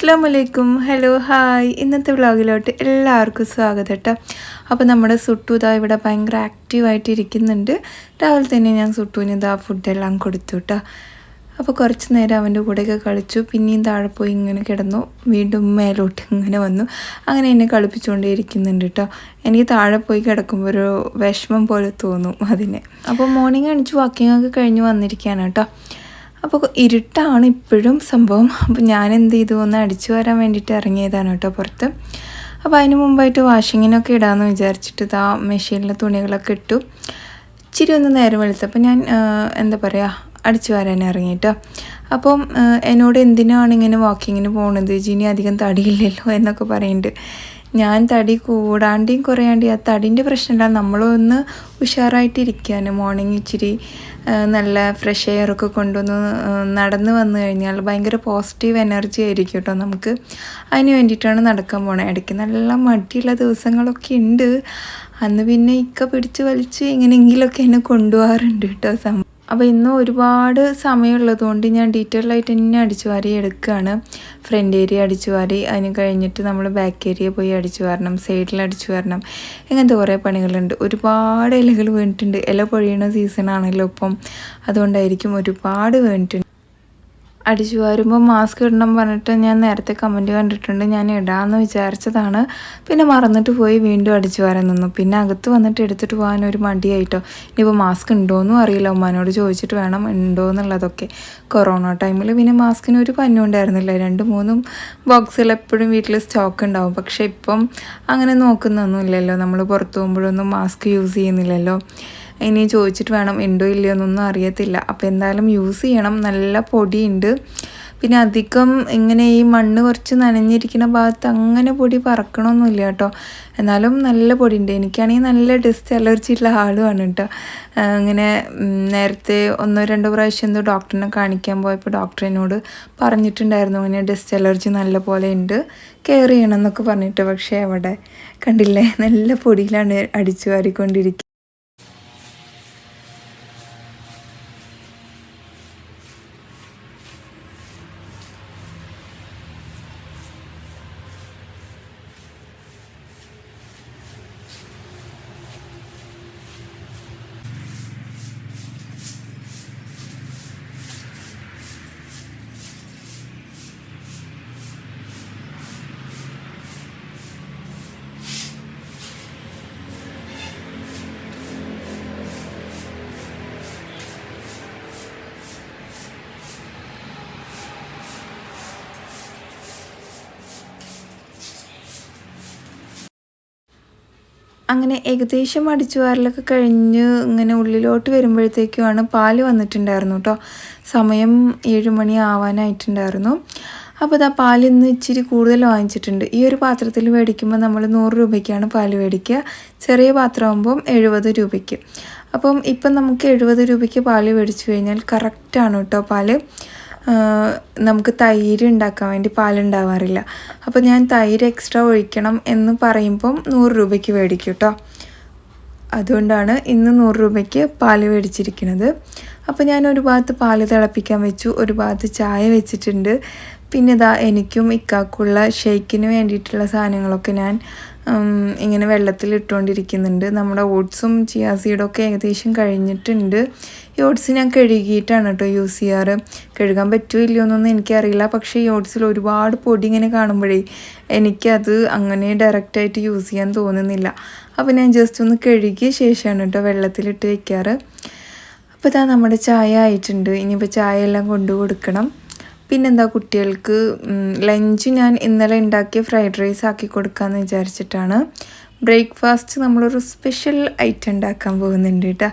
അസ്സാം വലൈക്കും hello hi. ഇന്നത്തെ വ്ളോഗിലോട്ട് എല്ലാവർക്കും സ്വാഗതം കേട്ടോ അപ്പോൾ നമ്മുടെ സുട്ടു ഇവിടെ ഭയങ്കര ആക്റ്റീവായിട്ട് ഇരിക്കുന്നുണ്ട് രാവിലെ തന്നെ ഞാൻ സുട്ടുവിന് ഇതാ ഫുഡെല്ലാം കൊടുത്തു കേട്ടോ അപ്പോൾ കുറച്ച് നേരം അവന്റെ കൂടെയൊക്കെ കളിച്ചു. പിന്നെയും താഴെ പോയി ഇങ്ങനെ കിടന്നു. വീണ്ടും മേലോട്ട് ഇങ്ങനെ വന്നു. അങ്ങനെ എന്നെ കളിപ്പിച്ചുകൊണ്ടേ ഇരിക്കുന്നുണ്ട് കേട്ടോ എനിക്ക് താഴെ പോയി കിടക്കുമ്പോൾ ഒരു വിഷമം പോലെ തോന്നും അതിനെ. അപ്പോൾ മോർണിംഗ് അണിച്ച് വാക്കിങ്ങൊക്കെ കഴിഞ്ഞ് വന്നിരിക്കുകയാണ് കേട്ടോ അപ്പോൾ ഇരുട്ടാണ് ഇപ്പോഴും സംഭവം. അപ്പോൾ ഞാൻ എന്ത് ചെയ്തു? ഒന്ന് അടിച്ചു വരാൻ വേണ്ടിയിട്ട് ഇറങ്ങിയതാണ് കേട്ടോ പുറത്ത്. അപ്പോൾ അതിന് മുമ്പായിട്ട് വാഷിങ്ങിനൊക്കെ ഇടാമെന്ന് വിചാരിച്ചിട്ട് ഇതാ മെഷീനിലെ തുണികളൊക്കെ ഇട്ടു. ഇച്ചിരി ഒന്ന് നേരം വെളുത്തപ്പോൾ ഞാൻ എന്താ പറയുക അടിച്ചു വരാൻ ഇറങ്ങിയിട്ടോ അപ്പം എന്നോട് എന്തിനാണ് ഇങ്ങനെ വാക്കിങ്ങിന് പോകുന്നത് ജിനി അധികം തടിയില്ലല്ലോ എന്നൊക്കെ പറയുന്നുണ്ട് ഞാൻ തടി കൂടാണ്ടിയും കുറയാണ്ടിയും ആ തടിന്റെ പ്രശ്നമില്ല. നമ്മളൊന്ന് ഉഷാറായിട്ടിരിക്കാൻ മോർണിംഗ് ഇച്ചിരി നല്ല ഫ്രഷ് എയറൊക്കെ കൊണ്ടുവന്ന് നടന്ന് വന്നു കഴിഞ്ഞാൽ ഭയങ്കര പോസിറ്റീവ് എനർജി ആയിരിക്കും കേട്ടോ നമുക്ക്. അതിന് വേണ്ടിയിട്ടാണ് നടക്കാൻ പോണത് ഇടയ്ക്ക് നല്ല മടിയുള്ള ദിവസങ്ങളൊക്കെ ഉണ്ട്. അന്ന് പിന്നെ ഇക്ക പിടിച്ച് വലിച്ച് എങ്ങനെയെങ്കിലുമൊക്കെ എന്നെ കൊണ്ടുപോകാറുണ്ട് കേട്ടോ. അപ്പോൾ ഇന്ന് ഒരുപാട് സമയമുള്ളതുകൊണ്ട് ഞാൻ ഡീറ്റെയിൽ ആയിട്ട് തന്നെ അടിച്ചു വാരി എടുക്കുകയാണ്. ഫ്രണ്ട് ഏരിയ അടിച്ചു വാരി അതിന് കഴിഞ്ഞിട്ട് നമ്മൾ ബാക്ക് ഏരിയ പോയി അടിച്ചു വരണം സൈഡിൽ അടിച്ചു വരണം ഇങ്ങനത്തെ കുറേ പണികളുണ്ട്. ഒരുപാട് ഇലകൾ വീണിട്ടുണ്ട്. ഇല പൊഴിയുന്ന സീസണാണല്ലോ ഇപ്പം. അതുകൊണ്ടായിരിക്കും ഒരുപാട് വീണിട്ടുണ്ട്. അടിച്ചു വരുമ്പോൾ മാസ്ക് ഇടണം പറഞ്ഞിട്ട് ഞാൻ നേരത്തെ കമന്റ് കണ്ടിട്ടുണ്ട്. ഞാൻ ഇടാമെന്ന് വിചാരിച്ചതാണ്. പിന്നെ മറന്നിട്ട് പോയി വീണ്ടും അടിച്ചു വരാൻ നിന്നു. പിന്നെ അകത്ത് വന്നിട്ട് എടുത്തിട്ട് പോകാൻ ഒരു മടിയായിട്ടോ. ഇനിയിപ്പോൾ മാസ്ക് ഉണ്ടോയെന്നും അറിയില്ല. ഉമ്മാനോട് ചോദിച്ചിട്ട് വേണം ഉണ്ടോ എന്നുള്ളതൊക്കെ കൊറോണ ടൈമിൽ പിന്നെ മാസ്കിന് ഒരു പന്നും ഉണ്ടായിരുന്നില്ല. രണ്ട് മൂന്നും ബോക്സുകൾ എപ്പോഴും വീട്ടിൽ സ്റ്റോക്ക് ഉണ്ടാവും. പക്ഷേ ഇപ്പം അങ്ങനെ നോക്കുന്നൊന്നുമില്ലല്ലോ. നമ്മൾ പുറത്തു പോകുമ്പോഴൊന്നും മാസ്ക് യൂസ് ചെയ്യുന്നില്ലല്ലോ. ഇനി ചോദിച്ചിട്ട് വേണം ഉണ്ടോ ഇല്ലയോ എന്നൊന്നും അറിയത്തില്ല. അപ്പോൾ എന്തായാലും യൂസ് ചെയ്യണം. നല്ല പൊടിയുണ്ട്. പിന്നെ അധികം ഇങ്ങനെ ഈ മണ്ണ് കുറച്ച് നനഞ്ഞിരിക്കുന്ന ഭാഗത്ത് അങ്ങനെ പൊടി പറക്കണമൊന്നുമില്ല കേട്ടോ. എന്നാലും നല്ല പൊടി ഉണ്ട് എനിക്കാണെങ്കിൽ നല്ല ഡസ്റ്റ് അലർജി ഉള്ള ആളുമാണ് കേട്ടോ. അങ്ങനെ നേരത്തെ ഒന്നോ രണ്ടോ പ്രാവശ്യം എന്തോ ഡോക്ടറിനെ കാണിക്കാൻ പോയപ്പോൾ ഡോക്ടർ എന്നോട് പറഞ്ഞിട്ടുണ്ടായിരുന്നു അങ്ങനെ ഡസ്റ്റ് അലർജി നല്ല പോലെ ഉണ്ട്. കെയർ ചെയ്യണം എന്നൊക്കെ പറഞ്ഞിട്ട്. പക്ഷേ അവിടെ കണ്ടില്ലേ? നല്ല പൊടിയിലാണ് അടിച്ചു വാരിക്കൊണ്ടിരിക്കുന്നത് അങ്ങനെ ഏകദേശം അടിച്ചു വാരലൊക്കെ കഴിഞ്ഞ് ഇങ്ങനെ ഉള്ളിലോട്ട് വരുമ്പോഴത്തേക്കുമാണ് പാൽ വന്നിട്ടുണ്ടായിരുന്നു കേട്ടോ സമയം ഏഴ് മണി ആവാനായിട്ടുണ്ടായിരുന്നു. അപ്പോൾ ഇതാ പാൽ ഇന്ന് ഇച്ചിരി കൂടുതൽ വാങ്ങിച്ചിട്ടുണ്ട്. ഈ ഒരു പാത്രത്തിൽ മേടിക്കുമ്പോൾ നമ്മൾ നൂറ് രൂപയ്ക്കാണ് പാൽ മേടിക്കുക. ചെറിയ പാത്രമാകുമ്പം എഴുപത് രൂപയ്ക്ക്. അപ്പം ഇപ്പം നമുക്ക് എഴുപത് രൂപയ്ക്ക് പാൽ മേടിച്ചു കഴിഞ്ഞാൽ കറക്റ്റാണ് കേട്ടോ പാൽ. നമുക്ക് തൈര് ഉണ്ടാക്കാൻ വേണ്ടി പാലുണ്ടാവാറില്ല. അപ്പോൾ ഞാൻ തൈര് എക്സ്ട്രാ ഒഴിക്കണം എന്ന് പറയുമ്പം നൂറ് രൂപയ്ക്ക് മേടിക്കും കേട്ടോ അതുകൊണ്ടാണ് ഇന്ന് നൂറ് രൂപയ്ക്ക് പാൽ മേടിച്ചിരിക്കുന്നത് അപ്പോൾ ഞാൻ ഒരു ഭാഗത്ത് പാൽ തിളപ്പിക്കാൻ വെച്ചു ഒരു ഭാഗത്ത് ചായ വെച്ചിട്ടുണ്ട്. പിന്നെ ഇതാ എനിക്കും ഇക്കാക്കുള്ള ഷെയ്ക്കിന് വേണ്ടിയിട്ടുള്ള സാധനങ്ങളൊക്കെ ഞാൻ ഇങ്ങനെ വെള്ളത്തിൽ ഇട്ടുകൊണ്ടിരിക്കുന്നുണ്ട്. നമ്മുടെ ഓട്സും ചിയാ സീഡൊക്കെ ഏകദേശം കഴിഞ്ഞിട്ടുണ്ട്. ഈ ഓട്സ് ഞാൻ കഴുകിയിട്ടാണ് കേട്ടോ യൂസ് ചെയ്യാറ്. കഴുകാൻ പറ്റുമോ ഇല്ലയോ എന്നൊന്നും എനിക്കറിയില്ല. പക്ഷേ ഈ ഓട്സിൽ ഒരുപാട് പൊടി ഇങ്ങനെ കാണുമ്പോഴേ എനിക്കത് അങ്ങനെ ഡയറക്റ്റായിട്ട് യൂസ് ചെയ്യാൻ തോന്നുന്നില്ല. അപ്പോൾ ഞാൻ ജസ്റ്റ് ഒന്ന് കഴുകിയ ശേഷമാണ് കേട്ടോ വെള്ളത്തിലിട്ട് വയ്ക്കാറ് അപ്പോൾ ഇതാ നമ്മുടെ ചായ ആയിട്ടുണ്ട്. ഇനിയിപ്പോൾ ചായ എല്ലാം കൊണ്ടു കൊടുക്കണം. പിന്നെന്താ കുട്ടികൾക്ക് ലഞ്ച് ഞാൻ ഇന്നലെ ഉണ്ടാക്കിയ ഫ്രൈഡ് റൈസ് ആക്കി കൊടുക്കാമെന്ന് വിചാരിച്ചിട്ടാണ്. ബ്രേക്ക്ഫാസ്റ്റ് നമ്മളൊരു സ്പെഷ്യൽ ഐറ്റം ഉണ്ടാക്കാൻ പോകുന്നുണ്ട് കേട്ടോ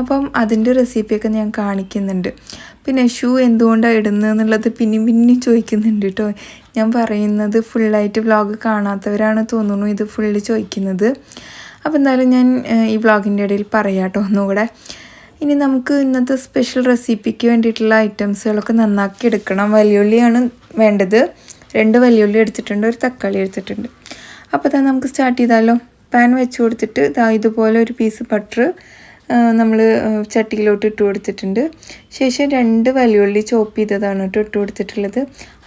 അപ്പം അതിന്റെ റെസിപ്പിയൊക്കെ ഞാൻ കാണിക്കുന്നുണ്ട്. പിന്നെ ഷൂ എന്തുകൊണ്ടാണ് ഇടുന്നത് എന്നുള്ളത് പിന്നെയും പിന്നെയും ചോദിക്കുന്നുണ്ട് കേട്ടോ ഞാൻ പറയുന്നത് ഫുള്ളായിട്ട് വ്ളോഗ് കാണാത്തവരാണ് തോന്നുന്നു ഇത് ഫുള്ള് ചോദിക്കുന്നത്. അപ്പോൾ എന്തായാലും ഞാൻ ഈ വ്ളോഗിന്റെ ഇടയിൽ പറയാം കേട്ടോ ഒന്നുകൂടെ. ഇനി നമുക്ക് ഇന്നത്തെ സ്പെഷ്യൽ റെസിപ്പിക്ക് വേണ്ടിയിട്ടുള്ള ഐറ്റംസുകളൊക്കെ നന്നാക്കി എടുക്കണം. വലിയുള്ളിയാണ് വേണ്ടത്. രണ്ട് വലിയുള്ളി എടുത്തിട്ടുണ്ട് ഒരു തക്കാളി എടുത്തിട്ടുണ്ട്. അപ്പോൾ തന്നെ നമുക്ക് സ്റ്റാർട്ട് ചെയ്താലോ? പാൻ വെച്ച് കൊടുത്തിട്ട് ഇതാ ഇതുപോലെ ഒരു പീസ് ബട്ടർ നമ്മൾ ചട്ടിയിലോട്ട് ഇട്ട് കൊടുത്തിട്ടുണ്ട്. ശേഷം രണ്ട് വലിയുള്ളി ചോപ്പ് ചെയ്തതാണ് കേട്ടോ ഇട്ട് കൊടുത്തിട്ടുള്ളത്.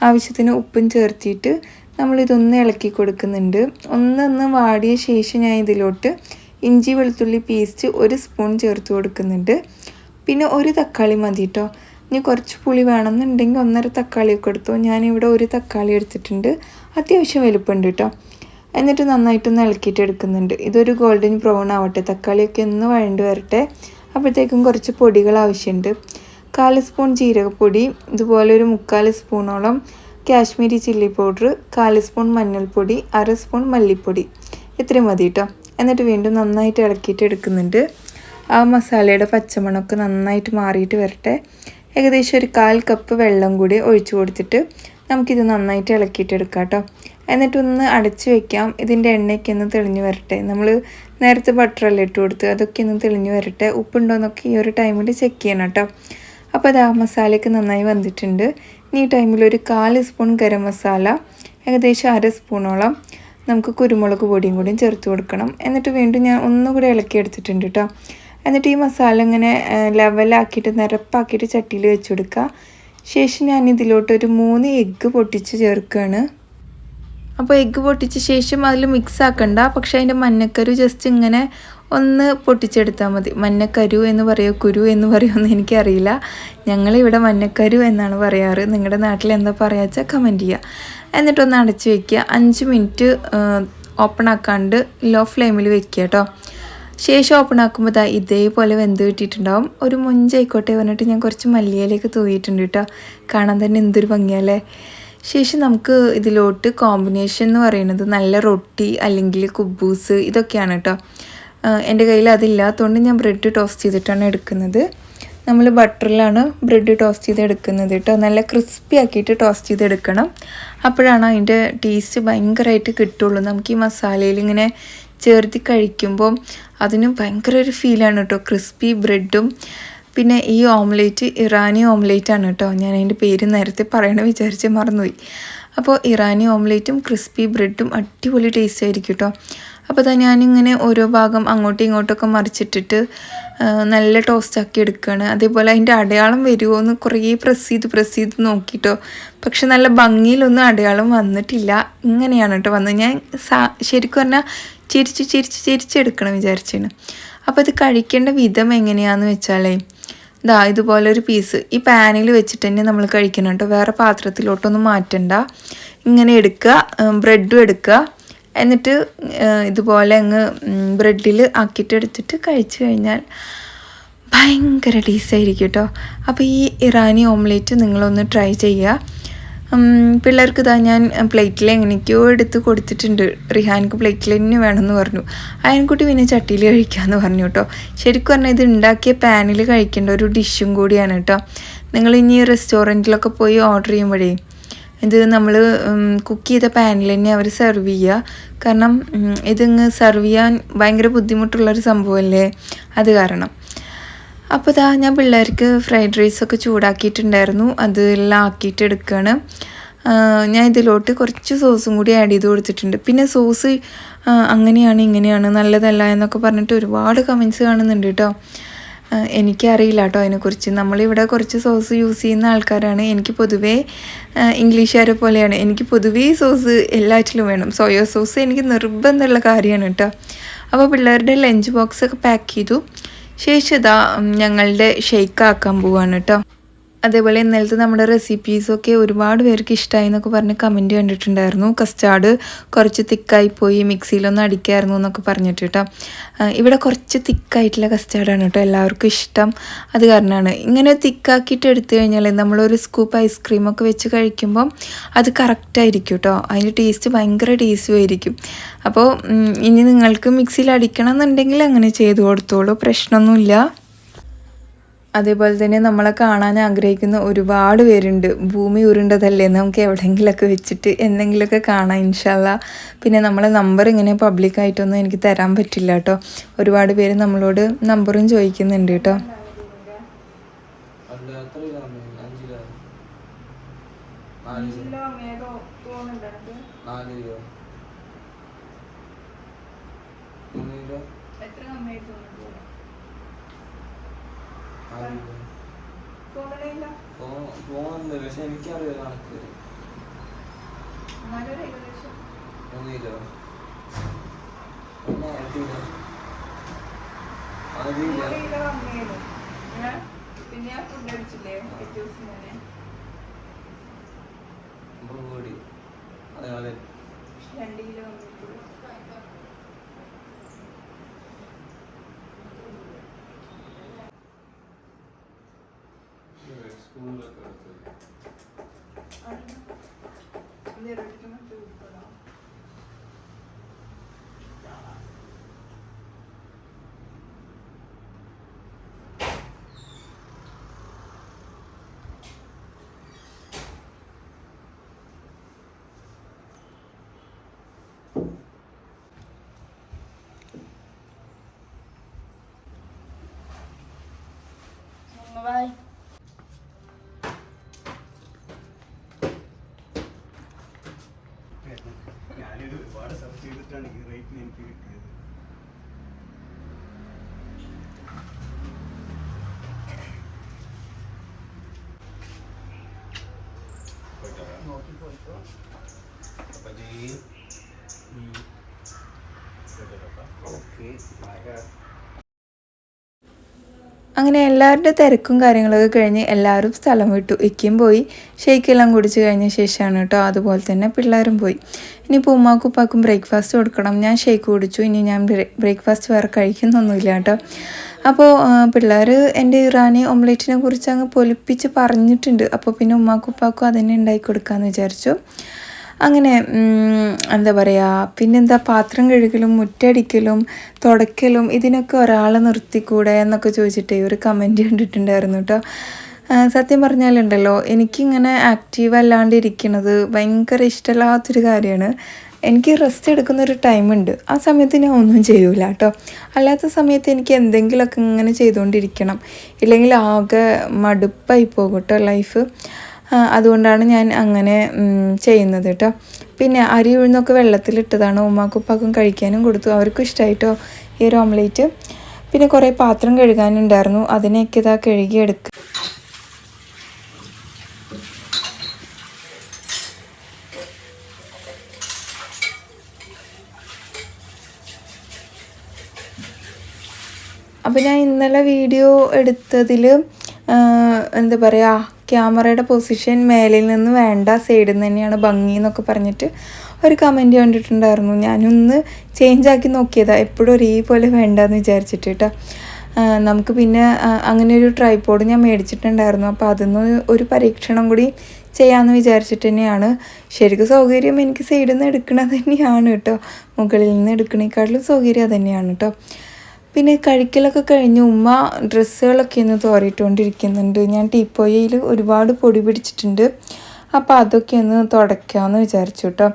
ആവശ്യത്തിന് ഉപ്പും ചേർത്തിയിട്ട് നമ്മളിതൊന്ന് ഇളക്കി കൊടുക്കുന്നുണ്ട്. ഒന്നൊന്ന് വാടിയ ശേഷം ഞാൻ ഇതിലോട്ട് ഇഞ്ചി വെളുത്തുള്ളി പേസ്റ്റ് ഒരു സ്പൂൺ ചേർത്ത് കൊടുക്കുന്നുണ്ട്. പിന്നെ ഒരു തക്കാളി മതി കേട്ടോ ഇനി കുറച്ച് പുളി വേണമെന്നുണ്ടെങ്കിൽ ഒന്നര തക്കാളി തക്കാളിയൊക്കെ എടുത്തു. ഞാനിവിടെ ഒരു തക്കാളി എടുത്തിട്ടുണ്ട്. അത്യാവശ്യം വലുപ്പമുണ്ട് കേട്ടോ എന്നിട്ട് നന്നായിട്ടൊന്ന് ഇളക്കിയിട്ട് എടുക്കുന്നുണ്ട്. ഇതൊരു ഗോൾഡൻ ബ്രൗൺ ആവട്ടെ. തക്കാളിയൊക്കെ ഒന്ന് വഴണ്ട് വരട്ടെ. അപ്പോഴത്തേക്കും കുറച്ച് പൊടികൾ ആവശ്യമുണ്ട്. കാൽ സ്പൂൺ ജീരകപ്പൊടി ഇതുപോലെ ഒരു മുക്കാൽ സ്പൂണോളം കാശ്മീരി ചില്ലി പൗഡർ കാൽ സ്പൂൺ മഞ്ഞൾപ്പൊടി അര സ്പൂൺ മല്ലിപ്പൊടി. ഇത്രയും മതി കേട്ടോ എന്നിട്ട് വീണ്ടും നന്നായിട്ട് ഇളക്കിയിട്ട് എടുക്കുന്നുണ്ട്. ആ മസാലയുടെ പച്ചമണമൊക്കെ നന്നായിട്ട് മാറിയിട്ട് വരട്ടെ. ഏകദേശം ഒരു കാൽ കപ്പ് വെള്ളം കൂടി ഒഴിച്ചു കൊടുത്തിട്ട് നമുക്കിത് നന്നായിട്ട് ഇളക്കിയിട്ട് എടുക്കാം കേട്ടോ എന്നിട്ടൊന്ന് അടച്ച് വെക്കാം. ഇതിന്റെ എണ്ണയ്ക്ക് ഒന്ന് തെളിഞ്ഞു വരട്ടെ. നമ്മൾ നേരത്തെ ബട്ടറെല്ലാം ഇട്ട് കൊടുത്ത് അതൊക്കെ ഒന്ന് തെളിഞ്ഞു വരട്ടെ. ഉപ്പുണ്ടോയെന്നൊക്കെ ഈ ഒരു ടൈമിൽ ചെക്ക് ചെയ്യണം കേട്ടോ അപ്പോൾ അത് ആ മസാലയൊക്കെ നന്നായി വന്നിട്ടുണ്ട്. ഇനി ഈ ടൈമിൽ ഒരു കാൽ സ്പൂൺ ഗരം മസാല ഏകദേശം അര സ്പൂണോളം നമുക്ക് കുരുമുളക് പൊടിയും കൂടിയും ചേർത്ത് കൊടുക്കണം. എന്നിട്ട് വീണ്ടും ഞാൻ ഒന്നുകൂടി ഇളക്കി എടുത്തിട്ടുണ്ട് കേട്ടോ എന്നിട്ട് ഈ മസാല ഇങ്ങനെ ലെവലാക്കിയിട്ട് നിരപ്പാക്കിയിട്ട് ചട്ടിയിൽ വെച്ച് കൊടുക്കുക ശേഷം ഞാൻ ഇതിലോട്ട് ഒരു മൂന്ന് എഗ്ഗ് പൊട്ടിച്ച് ചേർക്കുകയാണ് അപ്പോൾ എഗ്ഗ് പൊട്ടിച്ച ശേഷം അതിൽ മിക്സ് ആക്കണ്ട. പക്ഷേ അതിന്റെ മഞ്ഞക്കരു ജസ്റ്റ് ഇങ്ങനെ ഒന്ന് പൊട്ടിച്ചെടുത്താൽ മതി. മഞ്ഞക്കരു എന്ന് പറയുമോ കുരു എന്ന് പറയുമെന്ന് എനിക്കറിയില്ല. ഞങ്ങളിവിടെ മഞ്ഞക്കരു എന്നാണ് പറയാറ്. നിങ്ങളുടെ നാട്ടിൽ എന്താ പറയുക വെച്ചാൽ കമന്റ് ചെയ്യുക എന്നിട്ടൊന്ന് അടച്ച് വയ്ക്കുക അഞ്ച് മിനിറ്റ് ഓപ്പൺ ആക്കാണ്ട് ലോ ഫ്ലെയിമിൽ വെക്കുക കേട്ടോ. ശേഷം ഓപ്പൺ ആക്കുമ്പോൾ ദാ ഇതേപോലെ വെന്ത് കിട്ടിയിട്ടുണ്ടാവും. ഒരു മുഞ്ചായിക്കോട്ടെ പറഞ്ഞിട്ട് ഞാൻ കുറച്ച് മല്ലിയിലേക്ക് തൂയിട്ടുണ്ട് കേട്ടോ. കാണാൻ തന്നെ എന്തൊരു ഭംഗിയല്ലേ. ശേഷം നമുക്ക് ഇതിലോട്ട് കോമ്പിനേഷൻ എന്ന് പറയുന്നത് നല്ല റൊട്ടി അല്ലെങ്കിൽ കുബൂസ് ഇതൊക്കെയാണ് കേട്ടോ. എന്റെ കയ്യിൽ അതില്ലാത്തതുകൊണ്ട് ഞാൻ ബ്രെഡ് ടോസ്റ്റ് ചെയ്തിട്ടാണ് എടുക്കുന്നത്. നമ്മൾ ബട്ടറിലാണ് ബ്രെഡ് ടോസ്റ്റ് ചെയ്ത് എടുക്കുന്നത് കേട്ടോ. നല്ല ക്രിസ്പി ആക്കിയിട്ട് ടോസ്റ്റ് ചെയ്ത് എടുക്കണം. അപ്പോഴാണ് അതിന്റെ ടേസ്റ്റ് ഭയങ്കരമായിട്ട് കിട്ടുള്ളൂ. നമുക്ക് ഈ മസാലയിൽ ഇങ്ങനെ ചേർത്തി കഴിക്കുമ്പോൾ അതിന് ഭയങ്കര ഒരു ഫീലാണ് കേട്ടോ. ക്രിസ്പി ബ്രെഡും പിന്നെ ഈ ഓംലേറ്റ് ഇറാനി ഓംലേറ്റ് ആണ് കേട്ടോ. ഞാൻ അതിന്റെ പേര് നേരത്തെ പറയണ വിചാരിച്ച് മറന്നുപോയി. അപ്പോൾ ഇറാനി ഓംലേറ്റും ക്രിസ്പി ബ്രെഡും അടിപൊളി ടേസ്റ്റ് ആയിരിക്കും കേട്ടോ. അപ്പോൾ തന്നെ ഞാനിങ്ങനെ ഓരോ ഭാഗം അങ്ങോട്ടും ഇങ്ങോട്ടൊക്കെ മറിച്ചിട്ടിട്ട് നല്ല ടോസ്റ്റാക്കി എടുക്കുകയാണ് അതേപോലെ അതിന്റെ അടയാളം വരുമോ എന്ന് കുറേ പ്രസ് ചെയ്ത് പ്രസ് ചെയ്ത് നോക്കിയിട്ടോ പക്ഷെ നല്ല ഭംഗിയിലൊന്നും അടയാളം വന്നിട്ടില്ല. ഇങ്ങനെയാണ് കേട്ടോ വന്നത്. ഞാൻ ശരിക്കും പറഞ്ഞാൽ ചിരിച്ച് ചിരിച്ച് ചിരിച്ചെടുക്കണം വിചാരിച്ചാണ് അപ്പോൾ ഇത് കഴിക്കേണ്ട വിധം എങ്ങനെയാണെന്ന് വെച്ചാലേ ഇതാ ഇതുപോലെ ഒരു പീസ് ഈ പാനിൽ വെച്ചിട്ട് തന്നെ നമ്മൾ കഴിക്കണം കേട്ടോ വേറെ പാത്രത്തിലോട്ടൊന്നും മാറ്റണ്ട. ഇങ്ങനെ എടുക്കുക ബ്രെഡും എടുക്കുക. എന്നിട്ട് ഇതുപോലെ അങ്ങ് ബ്രെഡിൽ ആക്കിയിട്ട് എടുത്തിട്ട് കഴിച്ചു കഴിഞ്ഞാൽ ഭയങ്കര ടേസ്റ്റായിരിക്കും കേട്ടോ അപ്പോൾ ഈ ഇറാനി ഓംലേറ്റ് നിങ്ങളൊന്ന് ട്രൈ ചെയ്യുക പിള്ളേർക്ക് ഇതാ ഞാൻ പ്ലേറ്റിൽ എങ്ങനെയൊക്കെയോ എടുത്ത് കൊടുത്തിട്ടുണ്ട്. റിഹാൻക്ക് പ്ലേറ്റിൽ തന്നെ വേണമെന്ന് പറഞ്ഞു. അയൻകുട്ടി പിന്നെ ചട്ടിയിൽ കഴിക്കാമെന്ന് പറഞ്ഞു കേട്ടോ ശരിക്കും പറഞ്ഞാൽ ഇത് ഉണ്ടാക്കിയ പാനിൽ കഴിക്കേണ്ട ഒരു ഡിഷും കൂടിയാണ് കേട്ടോ നിങ്ങൾ ഇനി റെസ്റ്റോറന്റിലൊക്കെ പോയി ഓർഡർ ചെയ്യുമ്പോഴേ ഇത് നമ്മൾ കുക്ക് ചെയ്ത പാനിൽ തന്നെ അവർ സെർവ് ചെയ്യുക കാരണം ഇതിങ്ങ് സെർവ് ചെയ്യാൻ ഭയങ്കര ബുദ്ധിമുട്ടുള്ളൊരു സംഭവമല്ലേ അത് കാരണം. അപ്പോൾ ഇതാ ഞാൻ പിള്ളേർക്ക് ഫ്രൈഡ് റൈസൊക്കെ ചൂടാക്കിയിട്ടുണ്ടായിരുന്നു. അതെല്ലാം ആക്കിയിട്ട് എടുക്കുകയാണ് ഞാൻ ഇതിലോട്ട് കുറച്ച് സോസും കൂടി ആഡ് ചെയ്ത് കൊടുത്തിട്ടുണ്ട്. പിന്നെ സോസ് അങ്ങനെയാണ് ഇങ്ങനെയാണ് നല്ലതല്ല എന്നൊക്കെ പറഞ്ഞിട്ട് ഒരുപാട് കമൻസ് കാണുന്നുണ്ട് കേട്ടോ എനിക്കറിയില്ല കേട്ടോ അതിനെക്കുറിച്ച്. നമ്മളിവിടെ കുറച്ച് സോസ് യൂസ് ചെയ്യുന്ന ആൾക്കാരാണ്. എനിക്ക് പൊതുവേ ഇംഗ്ലീഷുകാരെ പോലെയാണ്. എനിക്ക് പൊതുവേ സോസ് എല്ലാറ്റിലും വേണം. സോയ സോസ് എനിക്ക് നിർബന്ധമുള്ള കാര്യമാണ് കേട്ടോ. അപ്പോൾ പിള്ളേരുടെ ലഞ്ച് ബോക്സ് ഒക്കെ പാക്ക് ചെയ്തു. ശേഷം ഇതാ ഞങ്ങളുടെ ഷെയ്ക്ക് ആക്കാൻ പോവാണ് കേട്ടോ. അതേപോലെ ഇന്നലത്തെ നമ്മുടെ റെസിപ്പീസൊക്കെ ഒരുപാട് പേർക്ക് ഇഷ്ടമായി എന്നൊക്കെ പറഞ്ഞ് കമന്റ് കണ്ടിട്ടുണ്ടായിരുന്നു. കസ്റ്റാർഡ് കുറച്ച് തിക്കായി പോയി മിക്സിയിലൊന്നും അടിക്കായിരുന്നു എന്നൊക്കെ പറഞ്ഞിട്ട് കേട്ടോ. ഇവിടെ കുറച്ച് തിക്കായിട്ടുള്ള കസ്റ്റാർഡാണ് കേട്ടോ എല്ലാവർക്കും ഇഷ്ടം. അത് കാരണമാണ്. ഇങ്ങനെ തിക്കാക്കിയിട്ട് എടുത്തു കഴിഞ്ഞാൽ നമ്മളൊരു സ്കൂപ്പ് ഐസ്ക്രീമൊക്കെ വെച്ച് കഴിക്കുമ്പം അത് കറക്റ്റായിരിക്കും കേട്ടോ. അതിന്റെ ടേസ്റ്റ് ഭയങ്കര ടേസ്റ്റും ആയിരിക്കും. അപ്പോൾ ഇനി നിങ്ങൾക്ക് മിക്സിയിൽ അടിക്കണം എന്നുണ്ടെങ്കിൽ അങ്ങനെ ചെയ്ത് കൊടുത്തോളൂ. പ്രശ്നമൊന്നുമില്ല. അതേപോലെ തന്നെ നമ്മളെ കാണാൻ ആഗ്രഹിക്കുന്ന ഒരുപാട് പേരുണ്ട്. ഭൂമി ഉരുണ്ടതല്ലേ? നമുക്ക് എവിടെയെങ്കിലുമൊക്കെ വെച്ചിട്ട് എന്തെങ്കിലുമൊക്കെ കാണാം ഇൻഷല്ല പിന്നെ നമ്മളെ നമ്പർ ഇങ്ങനെ പബ്ലിക്കായിട്ടൊന്നും എനിക്ക് തരാൻ പറ്റില്ല കേട്ടോ. ഒരുപാട് പേര് നമ്മളോട് നമ്പറും ചോദിക്കുന്നുണ്ട് കേട്ടോ. എത്ര പോകുന്നുണ്ട് പക്ഷെ എനിക്കറിയാം കണക്ക്. ഒന്നുമില്ലോ പിന്നെ എത്തിയില്ല അതില്ല? പിന്നെ ഞാൻ ഫുഡ് അടിച്ചില്ലേ അതെ അതെ. രണ്ട് കിലോ കമ്മിയിട്ടുള്ളൂ primeiro സെർച്ച് ചെയ്തിട്ടാണ് ഈ റേറ്റിന് എനിക്ക് കിട്ടിയത് അങ്ങനെ എല്ലാവരുടെ തിരക്കും കാര്യങ്ങളൊക്കെ കഴിഞ്ഞ് എല്ലാവരും സ്ഥലം വിട്ടു. ഇക്കും പോയി. ഷെയ്ക്കെല്ലാം കുടിച്ച് കഴിഞ്ഞ ശേഷമാണ് കേട്ടോ. അതുപോലെ തന്നെ പിള്ളേരും പോയി. ഇനി ഉമ്മാക്കും ഉപ്പാക്കും ബ്രേക്ക്ഫാസ്റ്റ് കൊടുക്കണം. ഞാൻ ഷെയ്ക്ക് കുടിച്ചു. ഇനി ഞാൻ ബ്രേക്ക്ഫാസ്റ്റ് വേറെ കഴിക്കുന്നൊന്നുമില്ല കേട്ടോ. അപ്പോൾ പിള്ളേർ എന്റെ ഇറാനി ഓംലെറ്റിനെ കുറിച്ച് അങ്ങ് പൊലിപ്പിച്ച് പറഞ്ഞിട്ടുണ്ട്. അപ്പോൾ പിന്നെ ഉമ്മാക്കും ഉപ്പാക്കും അതന്നെ ഉണ്ടാക്കി കൊടുക്കാമെന്ന് വിചാരിച്ചു. അങ്ങനെ എന്താ പറയുക പിന്നെന്താ പാത്രം കഴുകലും മുറ്റടിക്കലും തുടയ്ക്കലും ഇതിനൊക്കെ ഒരാളെ നിർത്തിക്കൂടെ എന്നൊക്കെ ചോദിച്ചിട്ട് ഒരു കമന്റ് കണ്ടിട്ടുണ്ടായിരുന്നു കേട്ടോ സത്യം പറഞ്ഞാലുണ്ടല്ലോ എനിക്കിങ്ങനെ ആക്റ്റീവ് അല്ലാണ്ട് ഇരിക്കുന്നത് ഭയങ്കര ഇഷ്ടമില്ലാത്തൊരു കാര്യമാണ്. എനിക്ക് റെസ്റ്റ് എടുക്കുന്ന ഒരു ടൈമുണ്ട് ആ സമയത്ത് ഞാൻ ഒന്നും ചെയ്യൂല കേട്ടോ അല്ലാത്ത സമയത്ത് എനിക്ക് എന്തെങ്കിലുമൊക്കെ ഇങ്ങനെ ചെയ്തുകൊണ്ടിരിക്കണം. ഇല്ലെങ്കിൽ ആകെ മടുപ്പായി പോകും കേട്ടോ ലൈഫ് അതുകൊണ്ടാണ് ഞാൻ അങ്ങനെ ചെയ്യുന്നത് കേട്ടോ പിന്നെ അരി ഉഴുന്നൊക്കെ വെള്ളത്തിലിട്ടതാണ് ഉമ്മാക്കുപ്പാക്കും കഴിക്കാനും കൊടുത്തു. അവർക്കും ഇഷ്ടമായിട്ടോ ഈ ഒരു ഓംലേറ്റ് പിന്നെ കുറേ പാത്രം കഴുകാനുണ്ടായിരുന്നു. അതിനെയൊക്കെ ഇതാ കഴുകിയെടുക്കുക അപ്പോൾ ഞാൻ ഇന്നലെ വീഡിയോ എടുത്തതിൽ എന്താ പറയുക ക്യാമറയുടെ പൊസിഷൻ മേലിൽ നിന്ന് വേണ്ട സൈഡിൽ നിന്ന് തന്നെയാണ് ഭംഗി എന്നൊക്കെ പറഞ്ഞിട്ട് ഒരു കമന്റ് കണ്ടിട്ടുണ്ടായിരുന്നു. ഞാനൊന്ന് ചേഞ്ച് ആക്കി നോക്കിയതാണ് എപ്പോഴും ഒരേപോലെ വേണ്ടെന്ന് വിചാരിച്ചിട്ട് കേട്ടോ നമുക്ക് പിന്നെ അങ്ങനെയൊരു അങ്ങനെ ഒരു ട്രൈപോഡ് ഞാൻ മേടിച്ചിട്ടുണ്ടായിരുന്നു. അപ്പോൾ അതൊന്ന് ഒരു പരീക്ഷണം കൂടി ചെയ്യാമെന്ന് വിചാരിച്ചിട്ട് തന്നെയാണ്. ശരിക്കും സൗകര്യം എനിക്ക് സൈഡിൽ നിന്ന് എടുക്കണത് തന്നെയാണ് കേട്ടോ മുകളിൽ നിന്ന് എടുക്കണേക്കാട്ടിലും സൗകര്യം അത് തന്നെയാണ് കേട്ടോ പിന്നെ കഴിക്കലൊക്കെ കഴിഞ്ഞ് ഉമ്മ ഡ്രസ്സുകളൊക്കെ ഒന്ന് തോറിയിട്ടുകൊണ്ടിരിക്കുന്നുണ്ട് ഞാൻ ടീപ്പോയിൽ ഒരുപാട് പൊടി പിടിച്ചിട്ടുണ്ട്. അപ്പോൾ അതൊക്കെ ഒന്ന് തുടയ്ക്കാമെന്ന് വിചാരിച്ചു കേട്ടോ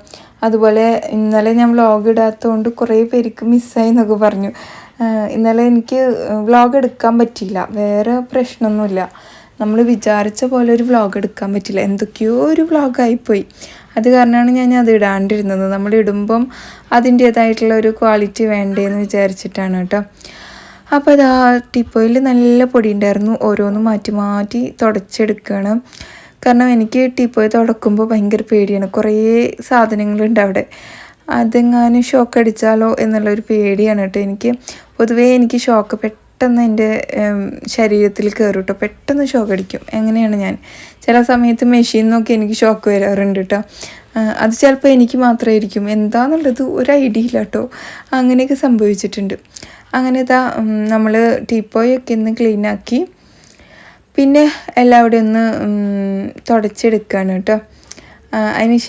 അതുപോലെ ഇന്നലെ ഞാൻ വ്ളോഗ് ഇടാത്തതുകൊണ്ട് കുറേ പേർക്ക് മിസ്സായി എന്നൊക്കെ പറഞ്ഞു. ഇന്നലെ എനിക്ക് വ്ളോഗ് എടുക്കാൻ പറ്റിയില്ല. വേറെ പ്രശ്നമൊന്നുമില്ല നമ്മൾ വിചാരിച്ച പോലെ ഒരു വ്ളോഗ് എടുക്കാൻ പറ്റില്ല. എന്തൊക്കെയോ ഒരു വ്ളോഗായിപ്പോയി അത് കാരണമാണ് ഞാൻ അത് ഇടാണ്ടിരുന്നത്. നമ്മൾ ഇടുമ്പം അതിന്റേതായിട്ടുള്ള ഒരു ക്വാളിറ്റി വേണ്ടേന്ന് വിചാരിച്ചിട്ടാണ് കേട്ടോ. അപ്പോൾ ഇതാ ടിപ്പോയിൽ നല്ല പൊടി ഉണ്ടായിരുന്നു. ഓരോന്ന് മാറ്റി മാറ്റി തുടച്ചെടുക്കുകയാണ്. കാരണം എനിക്ക് ടിപ്പോയി തുടക്കുമ്പോൾ ഭയങ്കര പേടിയാണ്. കുറേ സാധനങ്ങളുണ്ട് അവിടെ. അതെങ്ങാനും ഷോക്ക് അടിച്ചാലോ എന്നുള്ളൊരു പേടിയാണ് കേട്ടോ എനിക്ക്. പൊതുവേ എനിക്ക് ഷോക്ക് പെട്ടെന്ന് എന്റെ ഉം, ശരീരത്തിൽ കയറും കേട്ടോ പെട്ടെന്ന് ഷോക്ക് അടിക്കും. എങ്ങനെയാണ് ഞാൻ? ചില സമയത്ത് മെഷീൻ നോക്കി എനിക്ക് ഷോക്ക് വരാറുണ്ട് കേട്ടോ. അത് ചിലപ്പോൾ എനിക്ക് മാത്രമായിരിക്കും. എന്താന്നുള്ളത് ഒരു ഐഡിയ ഇല്ല കേട്ടോ. അങ്ങനെയൊക്കെ സംഭവിച്ചിട്ടുണ്ട്. അങ്ങനെ ഇതാ നമ്മൾ ടീപ്പോയൊക്കെ ഒന്ന് ക്ലീനാക്കി പിന്നെ എല്ലാവിടെയും ഒന്ന് തുടച്ചെടുക്കുകയാണ് കേട്ടോ.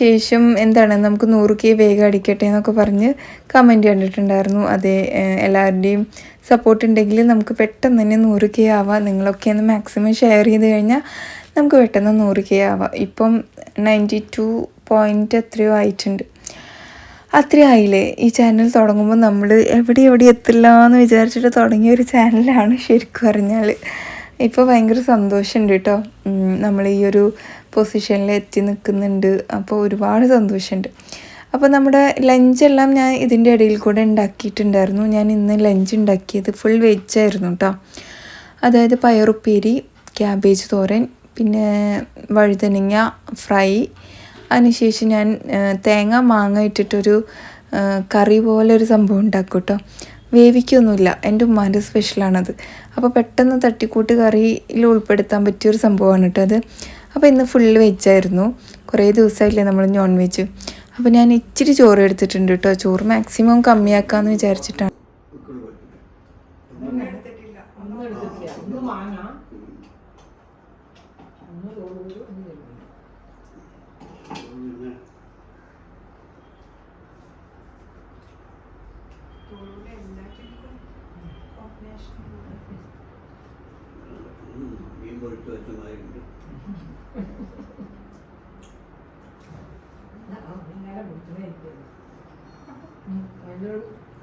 ശേഷം എന്താണ് നമുക്ക് നൂറ് കെ വേഗം അടിക്കട്ടെ എന്നൊക്കെ പറഞ്ഞ് കമന്റ് കണ്ടിട്ടുണ്ടായിരുന്നു. അതെ എല്ലാവരുടെയും സപ്പോർട്ട് ഉണ്ടെങ്കിൽ നമുക്ക് പെട്ടെന്ന് തന്നെ നൂറ് കെ ആവാം. നിങ്ങളൊക്കെ ഒന്ന് മാക്സിമം ഷെയർ ചെയ്ത് കഴിഞ്ഞാൽ നമുക്ക് പെട്ടെന്ന് നൂറ് കെ ആവാം. ഇപ്പം നയന്റി ടു പോയിന്റ് എത്രയോ ആയിട്ടുണ്ട്. അത്രയായില്ലേ ഈ ചാനൽ തുടങ്ങുമ്പോൾ നമ്മൾ എവിടെ എവിടെ എത്തില്ല എന്ന് വിചാരിച്ചിട്ട് തുടങ്ങിയ ഒരു ചാനലാണ് ശരിക്കും പറഞ്ഞാൽ ഇപ്പോൾ ഭയങ്കര സന്തോഷമുണ്ട് കേട്ടോ. നമ്മൾ ഈ ഒരു പൊസിഷനിൽ എത്തി നിൽക്കുന്നുണ്ട് അപ്പോൾ ഒരുപാട് സന്തോഷമുണ്ട് അപ്പോൾ നമ്മുടെ ലഞ്ചെല്ലാം ഞാൻ ഇതിന്റെ ഇടയിൽ കൂടെ ഉണ്ടാക്കിയിട്ടുണ്ടായിരുന്നു. ഞാൻ ഇന്ന് ലഞ്ച് ഉണ്ടാക്കിയത് ഫുൾ വെജ് ആയിരുന്നു കേട്ടോ അതായത് പയറുപ്പേരി ക്യാബേജ് തോരൻ പിന്നെ വഴുതനങ്ങ ഫ്രൈ. അതിനുശേഷം ഞാൻ തേങ്ങ മാങ്ങ ഇട്ടിട്ടൊരു കറി പോലെ ഒരു സംഭവം ഉണ്ടാക്കും കേട്ടോ വേവിക്കൊന്നുമില്ല. എന്റെ ഉമ്മാന്റെ സ്പെഷ്യലാണത് അപ്പോൾ പെട്ടെന്ന് തട്ടിക്കൂട്ട് കറിയിൽ ഉൾപ്പെടുത്താൻ പറ്റിയൊരു സംഭവമാണ് കേട്ടോ അത്. അപ്പോൾ ഇന്ന് ഫുള്ള് വെജായിരുന്നു കുറേ ദിവസമായില്ലേ നമ്മൾ നോൺ വെജ് അപ്പോൾ ഞാൻ ഇച്ചിരി ചോറ് എടുത്തിട്ടുണ്ട് കേട്ടോ ചോറ് മാക്സിമം കമ്മിയാക്കാമെന്ന് വിചാരിച്ചിട്ടാണ് ഒന്നും എടുത്തിട്ടില്ല ഒന്ന്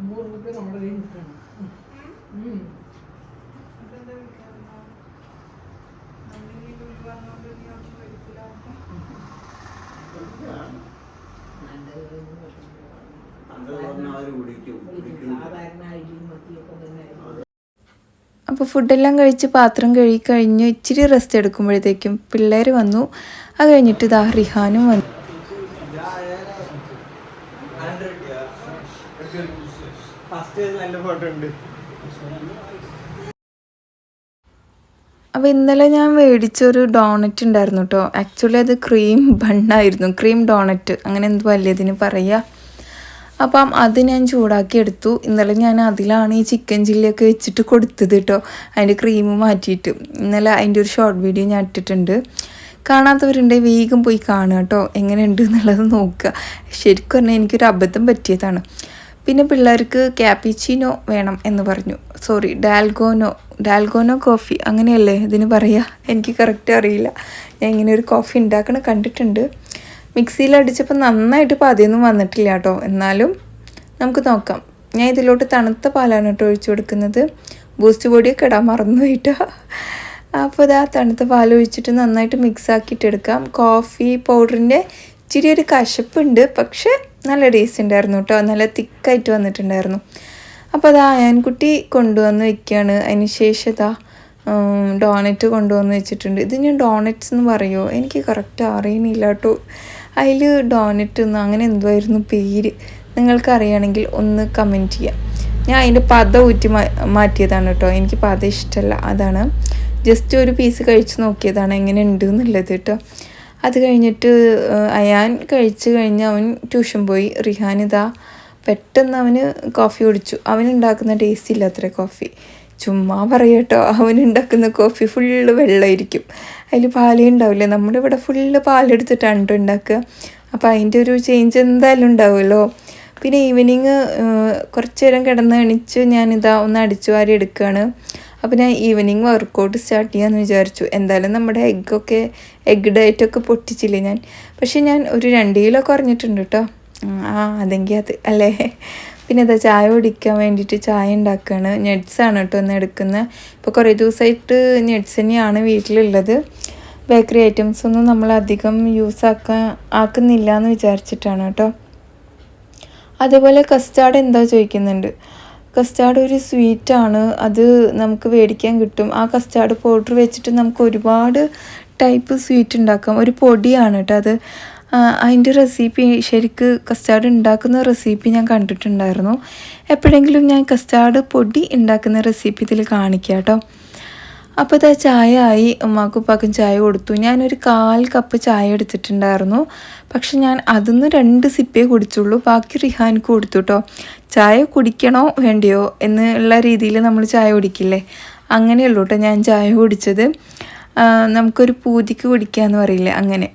നൂറ് റുപ്യ നമ്മുടെ കയ്യിൽ നിൽക്കണം. സാധാരണ അരിയും മത്തിയൊക്കെ തന്നെ. അപ്പോൾ ഫുഡെല്ലാം കഴിച്ച് പാത്രം കഴുകി കഴിഞ്ഞ് ഇച്ചിരി റെസ്റ്റ് എടുക്കുമ്പോഴത്തേക്കും പിള്ളേർ വന്നു. അത് കഴിഞ്ഞിട്ട് ഇതാ റിഹാനും വന്നു. അപ്പോൾ ഇന്നലെ ഞാൻ മേടിച്ചൊരു ഡോണറ്റ് ഉണ്ടായിരുന്നു കേട്ടോ ആക്ച്വലി അത് ക്രീം ബണ്ണായിരുന്നു ക്രീം ഡോണറ്റ് അങ്ങനെ എന്തോ അല്ലേ ഇതിന് പറയുക അപ്പം അത് ഞാൻ ചൂടാക്കി എടുത്തു. ഇന്നലെ ഞാൻ അതിലാണ് ഈ ചിക്കൻ ചില്ലിയൊക്കെ വെച്ചിട്ട് കൊടുത്തത് കേട്ടോ അതിന്റെ ക്രീം മാറ്റിയിട്ട്. ഇന്നലെ അതിന്റെ ഒരു ഷോർട്ട് വീഡിയോ ഞാൻ ഇട്ടിട്ടുണ്ട്. കാണാത്തവരുണ്ടെങ്കിൽ വേഗം പോയി കാണുക കേട്ടോ എങ്ങനെയുണ്ട് എന്നുള്ളത് നോക്കുക. ശരിക്കും പറഞ്ഞാൽ എനിക്കൊരു അബദ്ധം പറ്റിയതാണ്. പിന്നെ പിള്ളേർക്ക് ക്യാപ്പിച്ചിനോ വേണം എന്ന് പറഞ്ഞു. സോറി ഡാൽഗോനോ ഡാൽഗോനോ കോഫി അങ്ങനെയല്ലേ ഇതിന് പറയുക എനിക്ക് കറക്റ്റ് അറിയില്ല. ഞാൻ ഇങ്ങനെ ഒരു കോഫി ഉണ്ടാക്കണ കണ്ടിട്ടുണ്ട്. മിക്സിയിൽ അടിച്ചപ്പോൾ നന്നായിട്ട് പതിയൊന്നും വന്നിട്ടില്ല കേട്ടോ. എന്നാലും നമുക്ക് നോക്കാം. ഞാൻ ഇതിലോട്ട് തണുത്ത പാലാണ് കേട്ടോ ഒഴിച്ചു കൊടുക്കുന്നത്. ബൂസ്റ്റ് പൊടിയൊക്കെ ഇടാൻ മറന്നു പോയിട്ടോ അപ്പോൾ ഇതാ തണുത്ത പാൽ ഒഴിച്ചിട്ട് നന്നായിട്ട് മിക്സ് ആക്കിയിട്ട് എടുക്കാം. കോഫി പൗഡറിന്റെ ഇച്ചിരി ഒരു കശപ്പുണ്ട്. പക്ഷേ നല്ല ടേസ്റ്റ് ഉണ്ടായിരുന്നു കേട്ടോ നല്ല തിക്കായിട്ട് വന്നിട്ടുണ്ടായിരുന്നു. അപ്പോൾ അതാ അയാൻകുട്ടി കൊണ്ടുവന്ന് വെക്കുകയാണ് അതിന് ശേഷം ഇതാ ഡോണറ്റ് കൊണ്ടുവന്ന് വെച്ചിട്ടുണ്ട്. ഇത് ഞാൻ ഡോണറ്റ്സ് എന്ന് പറയുമോ എനിക്ക് കറക്റ്റ് അറിയണില്ല കേട്ടോ അതിൽ ഡോണറ്റ് എന്ന് അങ്ങനെ എന്തുമായിരുന്നു പേര്? നിങ്ങൾക്ക് അറിയുകയാണെങ്കിൽ ഒന്ന് കമന്റ് ചെയ്യാം. ഞാൻ അതിന്റെ പത ഊറ്റി മാറ്റിയതാണ് കേട്ടോ എനിക്ക് പത ഇഷ്ടമല്ല അതാണ്. ജസ്റ്റ് ഒരു പീസ് കഴിച്ച് നോക്കിയതാണ് എങ്ങനെ ഉണ്ട് എന്നുള്ളത് കേട്ടോ അത് കഴിഞ്ഞിട്ട് അയാൻ കഴിച്ച് കഴിഞ്ഞ് അവൻ ട്യൂഷൻ പോയി. റിഹാൻ ഇതാ പെട്ടെന്ന് അവന് കോഫി കുടിച്ചു. അവനുണ്ടാക്കുന്ന ടേസ്റ്റ് ഇല്ല കോഫി ചുമ്മാ പറയട്ടോ അവനുണ്ടാക്കുന്ന കോഫി ഫുള്ള് വെള്ളമായിരിക്കും അതിൽ പാലേ ഉണ്ടാവില്ലേ നമ്മുടെ ഇവിടെ ഫുള്ള് പാലെടുത്തിട്ടാണ് ട്ടോ ഉണ്ടാക്കുക അപ്പോൾ അതിന്റെ ഒരു ചേഞ്ച് എന്തായാലും ഉണ്ടാവുമല്ലോ. പിന്നെ ഈവനിങ് കുറച്ച് നേരം കിടന്ന് എണിച്ച് ഞാനിതാ ഒന്ന് അടിച്ചു വാരി എടുക്കുകയാണ് അപ്പോൾ ഞാൻ ഈവനിങ് വർക്കൗട്ട് സ്റ്റാർട്ട് ചെയ്യാമെന്ന് വിചാരിച്ചു. എന്തായാലും നമ്മുടെ എഗ്ഗൊക്കെ എഗ് ഡയറ്റൊക്കെ പൊട്ടിച്ചില്ലേ ഞാൻ. പക്ഷേ ഞാൻ ഒരു രണ്ട് കിലോ കുറഞ്ഞിട്ടുണ്ട് കേട്ടോ ആ അതെങ്കിൽ അത് അല്ലേ? പിന്നെ ഇതാ ചായ കുടിക്കാൻ വേണ്ടിയിട്ട് ചായ ഉണ്ടാക്കുകയാണ് ആണ് കേട്ടോ ഒന്ന് എടുക്കുന്നത്. ഇപ്പോൾ കുറേ ദിവസമായിട്ട് നട്സ് തന്നെയാണ് വീട്ടിലുള്ളത്. ബേക്കറി ഐറ്റംസ് ഒന്നും നമ്മൾ അധികം യൂസ് ആക്കാൻ ആക്കുന്നില്ല എന്ന് വിചാരിച്ചിട്ടാണ് കേട്ടോ. അതേപോലെ കസ്റ്റാർഡ് എന്താ ചോദിക്കുന്നുണ്ട്? കസ്റ്റാർഡ് ഒരു സ്വീറ്റാണ് അത് നമുക്ക് മേടിക്കാൻ കിട്ടും. ആ കസ്റ്റാർഡ് പൗഡർ വെച്ചിട്ട് നമുക്ക് ഒരുപാട് ടൈപ്പ് സ്വീറ്റ് ഉണ്ടാക്കാം. ഒരു പൊടിയാണ് കേട്ടോ അത്. അതിന്റെ റെസിപ്പി ശരിക്ക് കസ്റ്റാർഡ് ഉണ്ടാക്കുന്ന റെസിപ്പി ഞാൻ കണ്ടിട്ടുണ്ടായിരുന്നു. എപ്പോഴെങ്കിലും ഞാൻ കസ്റ്റാർഡ് പൊടി ഉണ്ടാക്കുന്ന റെസിപ്പി ഇതിൽ കാണിക്കാം കേട്ടോ. അപ്പോൾ ഇതാ ചായ ആയി ഉമ്മാക്കും ഉപ്പാക്കും ചായ കൊടുത്തു. ഞാനൊരു കാൽ കപ്പ് ചായ എടുത്തിട്ടുണ്ടായിരുന്നു. പക്ഷെ ഞാൻ അതിന്ന് രണ്ട് സിപ്പേ കുടിച്ചുള്ളൂ. ബാക്കി റിഹാൻക്ക് കൊടുത്തു കേട്ടോ ചായ കുടിക്കണോ വേണ്ടയോ എന്നുള്ള രീതിയിൽ നമ്മൾ ചായ കുടിക്കില്ലേ? അങ്ങനെയുള്ളൂ കേട്ടോ ഞാൻ ചായ കുടിച്ചത്. നമുക്കൊരു പൂതിക്ക് കുടിക്കുക എന്ന് പറയില്ലേ? അങ്ങനെ.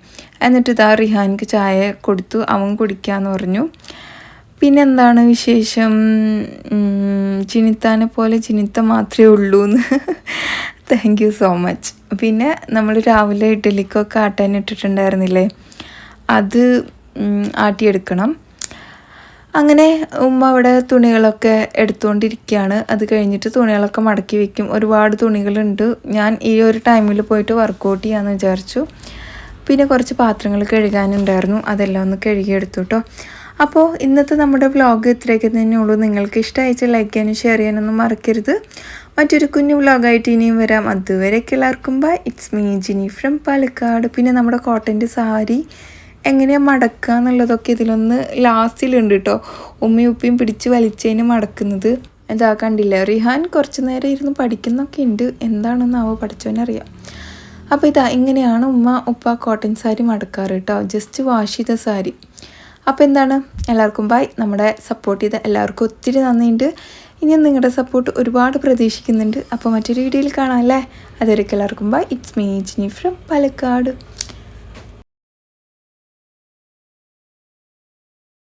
എന്നിട്ട് ഇതാ റിഹാൻക്ക് ചായ കൊടുത്തു. അവൻ കുടിക്കാന്ന് പറഞ്ഞു. പിന്നെന്താണ് വിശേഷം? ചിനിത്താനെ പോലെ ചിനിത്ത മാത്രമേ ഉള്ളൂ എന്ന് താങ്ക് യു സോ മച്ച് പിന്നെ നമ്മൾ രാവിലെ ഇഡ്ഡലിക്കൊക്കെ ആട്ടാൻ ഇട്ടിട്ടുണ്ടായിരുന്നില്ലേ? അത് ആട്ടിയെടുക്കണം. അങ്ങനെ ഉമ്മ അവിടെ തുണികളൊക്കെ എടുത്തുകൊണ്ടിരിക്കുകയാണ് അത് കഴിഞ്ഞിട്ട് തുണികളൊക്കെ മടക്കി വയ്ക്കും ഒരുപാട് തുണികളുണ്ട്. ഞാൻ ഈ ഒരു ടൈമിൽ പോയിട്ട് വർക്കൗട്ട് ചെയ്യാമെന്ന് വിചാരിച്ചു. പിന്നെ കുറച്ച് പാത്രങ്ങൾ കഴുകാനുണ്ടായിരുന്നു. അതെല്ലാം ഒന്ന് കഴുകിയെടുത്തു കേട്ടോ അപ്പോൾ ഇന്നത്തെ നമ്മുടെ വ്ലോഗ് ഇത്രയൊക്കെ തന്നെ ഉള്ളൂ. നിങ്ങൾക്ക് ഇഷ്ടമായിട്ട് ലൈക്ക് ചെയ്യാനും ഷെയർ ചെയ്യാനൊന്നും മറക്കരുത്. മറ്റൊരു കുഞ്ഞു വ്ലോഗായിട്ട് ഇനിയും വരാം. അതുവരെയൊക്കെ എല്ലാവർക്കും bye it's me Jini from Palakkad. പിന്നെ നമ്മുടെ കോട്ടന്റെ സാരി എങ്ങനെയാണ് മടക്കുക എന്നുള്ളതൊക്കെ ഇതിലൊന്ന് ലാസ്റ്റിലുണ്ട് കേട്ടോ ഉമ്മയും ഉപ്പയും പിടിച്ച് വലിച്ചതിന് മടക്കുന്നത്. ഇതാ കണ്ടില്ല റിഹാൻ കുറച്ച് നേരം ഇരുന്ന് പഠിക്കുന്നൊക്കെ ഉണ്ട്. എന്താണെന്നാവോ പഠിച്ചവനറിയാം. അപ്പോൾ ഇതാ ഇങ്ങനെയാണ് ഉമ്മ ഉപ്പ കോട്ടൺ സാരി മടക്കാറ് കേട്ടോ ജസ്റ്റ് വാഷ് ചെയ്ത സാരി. അപ്പോൾ എന്താണ്? എല്ലാവർക്കും ബൈ നമ്മുടെ സപ്പോർട്ട് ചെയ്ത എല്ലാവർക്കും ഒത്തിരി നന്ദിയുണ്ട്. ഇനിയും നിങ്ങളുടെ സപ്പോർട്ട് ഒരുപാട് പ്രതീക്ഷിക്കുന്നുണ്ട്. അപ്പോൾ മറ്റൊരു വീഡിയോയിൽ കാണാം അല്ലേ? അതുവരെയൊക്കെ എല്ലാവർക്കും bye it's me Jini from Palakkad.